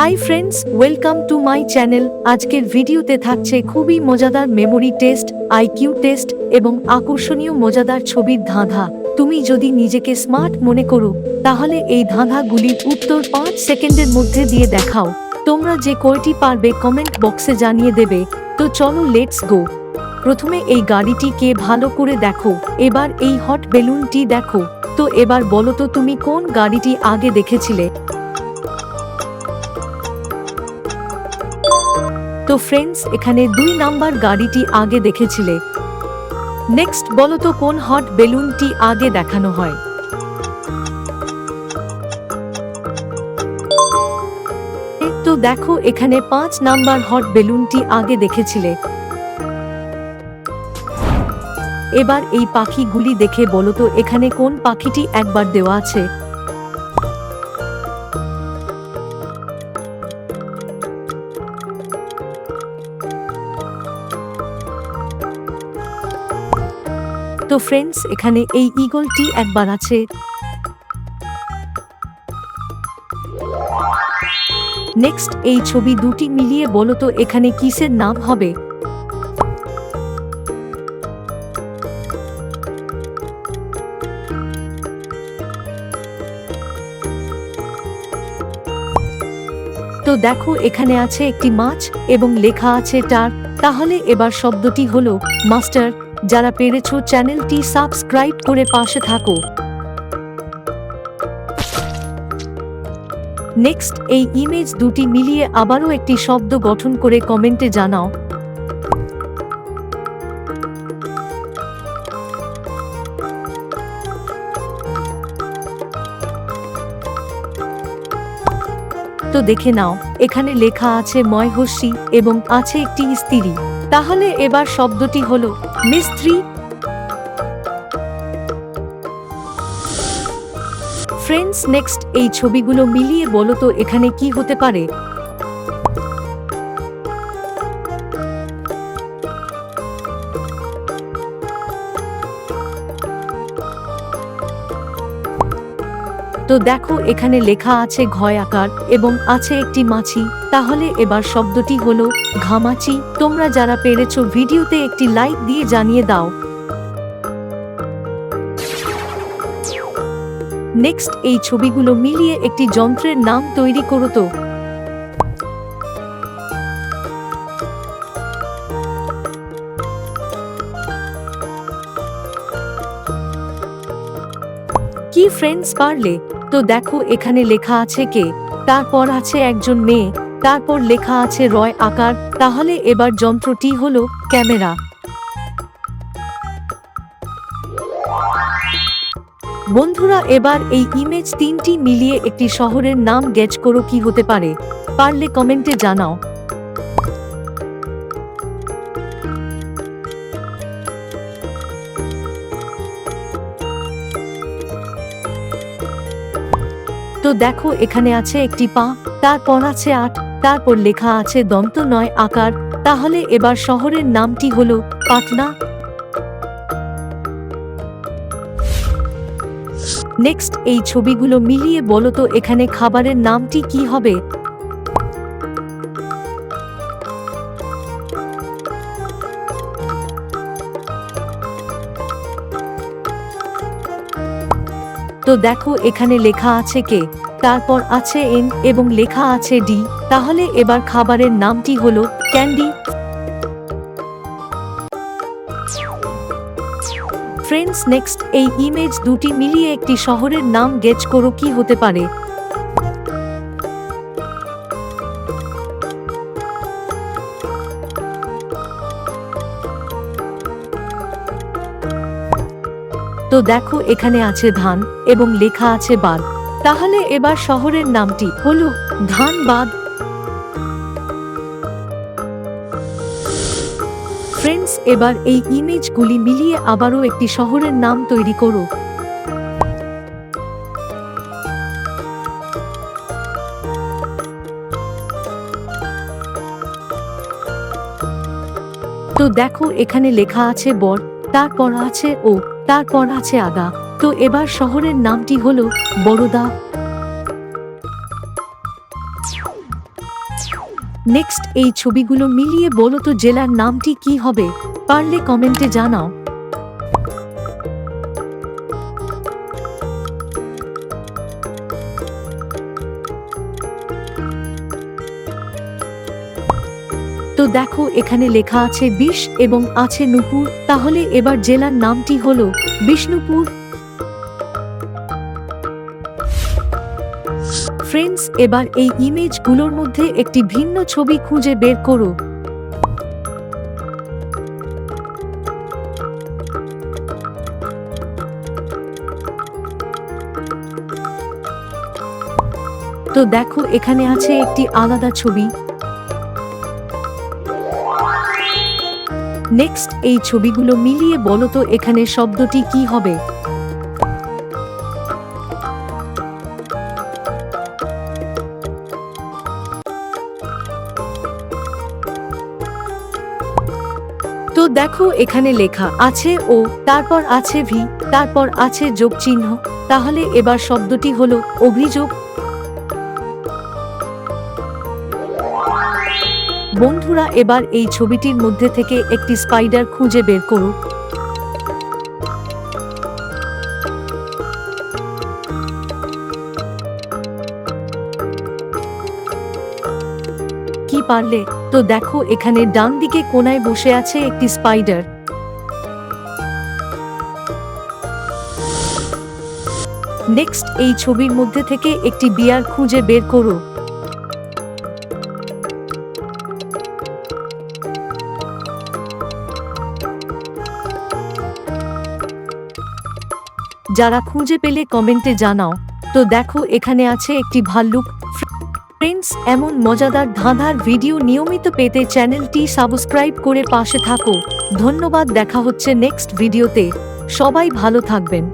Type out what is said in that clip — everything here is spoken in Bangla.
Hi friends welcome to my channel আজকের ভিডিওতে থাকছে খুবই মজাদার মেমোরি টেস্ট আইকিউ টেস্ট এবং আকর্ষণীয় মজাদার ছবির ধাঁধা। তুমি যদি নিজেকে স্মার্ট মনে করো, তাহলে এই ধাঁধাগুলির উত্তর পাঁচ সেকেন্ডের মধ্যে দিয়ে দেখাও। তোমরা যে কয়টি পারবে কমেন্ট বক্সে জানিয়ে দেবে। তো চলো লেটস গো প্রথমে এই গাড়িটিকে ভালো করে দেখো। এবার এই হট বেলুনটি দেখো। তো এবার বলো তো তুমি কোন গাড়িটি আগে দেখেছিলে? তো ফ্রেন্ডস এখানে দুই নাম্বার গাড়িটি আগে দেখেছিলে। নেক্সট বলো তো কোন হট বেলুনটি আগে দেখানো হয়? তো দেখো, এখানে পাঁচ নাম্বার হট বেলুনটি আগে দেখেছিলে। এবার এই পাখিগুলি দেখে বলো তো এখানে কোন পাখিটি একবার দেওয়া আছে? তো ফ্রেন্ডস এখানে এই ইগলটি একবার আছে। নেক্সট এই ছবি দুটি মিলিয়ে বলো তো, এখানে কিসের নাম হবে? তো দেখো, এখানে আছে একটি মাছ এবং লেখা আছে টার। তাহলে এবার শব্দটি হলো মাস্টার। যারা পেরেছ চ্যানেলটি সাবস্ক্রাইব করে পাশে থাকো। নেক্সট, এই ইমেজ দুটি মিলিয়ে আবারও একটি শব্দ গঠন করে কমেন্টে জানাও। তো দেখে নাও, এখানে লেখা আছে ময় ময়হস্যি এবং আছে একটি স্ত্রী। তাহলে এবার শব্দটি হল মিস্ত্রি। ফ্রেন্ডস নেক্সট এই ছবিগুলো মিলিয়ে বলো তো এখানে কি হতে পারে? তো দেখো এখানে লেখা আছে ঘয় আকার এবং আছে একটি মাছি। তাহলে এবার শব্দটি হলো ঘামাচি। তোমরা যারা পেরেছ ভিডিওতে একটি লাইক দিয়ে জানিয়ে দাও। নেক্সট এই ছবিগুলো মিলিয়ে একটি যন্ত্রের নাম তৈরি করো তো। কি ফ্রেন্ডস পারলে? তো দেখো এখানে লেখা আছে কে? তারপর আছে একজন মেয়ে, তারপর লেখা আছে রয় আকার, তাহলে এবার যন্ত্রটি হল ক্যামেরা। বন্ধুরা, এবার এই ইমেজ তিনটি মিলিয়ে একটি শহরের নাম গেজ করো কি হতে পারে। পারলে কমেন্টে জানাও। তো দেখো, এখানে আছে একটি পা, তারপর আছে আট, তারপর লেখা আছে দন্ত নয় আকার। তাহলে এবার শহরের নামটি হলো পাটনা। নেক্সট, এই ছবিগুলো মিলিয়ে বলতো এখানে খাবারের নামটি কি হবে? তো দেখো এখানে লেখা আছে কে, তারপর আছে এন এবং লেখা আছে ডি, তাহলে এবার খাবারের নামটি হলো ক্যান্ডি। ফ্রেন্ডস, নেক্সট, এই ইমেজ দুটি মিলিয়ে একটি শহরের নাম গেজ করো, কি হতে পারে? দেখো এখানে আছে ধান এবং লেখা আছে বাদ তাহলে এবার শহরের নামটি হলো ধানবাদ ফ্রেন্ডস এবার এই ইমেজগুলি মিলিয়ে আবারও একটি শহরের নাম তৈরি করো। তো দেখো এখানে লেখা আছে বর, তারপর আছে ও। তারপর আছে আগা। তো এবার শহরের নামটি হলো বড়দা নেক্সট এই ছবিগুলো মিলিয়ে বলো তো জেলার নামটি কি হবে? পারলে কমেন্টে জানাও। তো দেখো, এখানে লেখা আছে বিষ এবং আছে নুপুর। তাহলে এবার জেলার নামটি হলো বিষ্ণুপুর। ফ্রেন্ডস এবার এই ইমেজগুলোর মধ্যে একটি ভিন্ন ছবি খুঁজে বের করো। তো দেখো, এখানে আছে একটি আলাদা ছবি। নেক্সট এই ছবিগুলো মিলিয়ে বলো তো এখানে শব্দটি কি হবে? তো দেখো এখানে লেখা আছে ও, তারপর আছে ভি, তারপর আছে যোগ চিহ্ন তাহলে এবার শব্দটি হলো অভিযোগ। বন্ধুরা, এবার এই ছবিটির মধ্যে থেকে একটি স্পাইডার খুঁজে বের করুক কি পারলে? তো দেখো, এখানে ডান দিকে কোনায় বসে আছে একটি স্পাইডার নেক্সট এই ছবির মধ্যে থেকে একটি বিয়ার খুঁজে বের করো যারা খুঁজে পেলে কমেন্টে জানাও। তো দেখো, এখানে আছে একটি ভাল্লুক। ফ্রেন্ডস এমন মজাদার ধাঁধার ভিডিও নিয়মিত পেতে চ্যানেলটি সাবস্ক্রাইব করে পাশে থাকো। ধন্যবাদ, দেখা হচ্ছে নেক্সট ভিডিওতে। সবাই ভালো থাকবেন।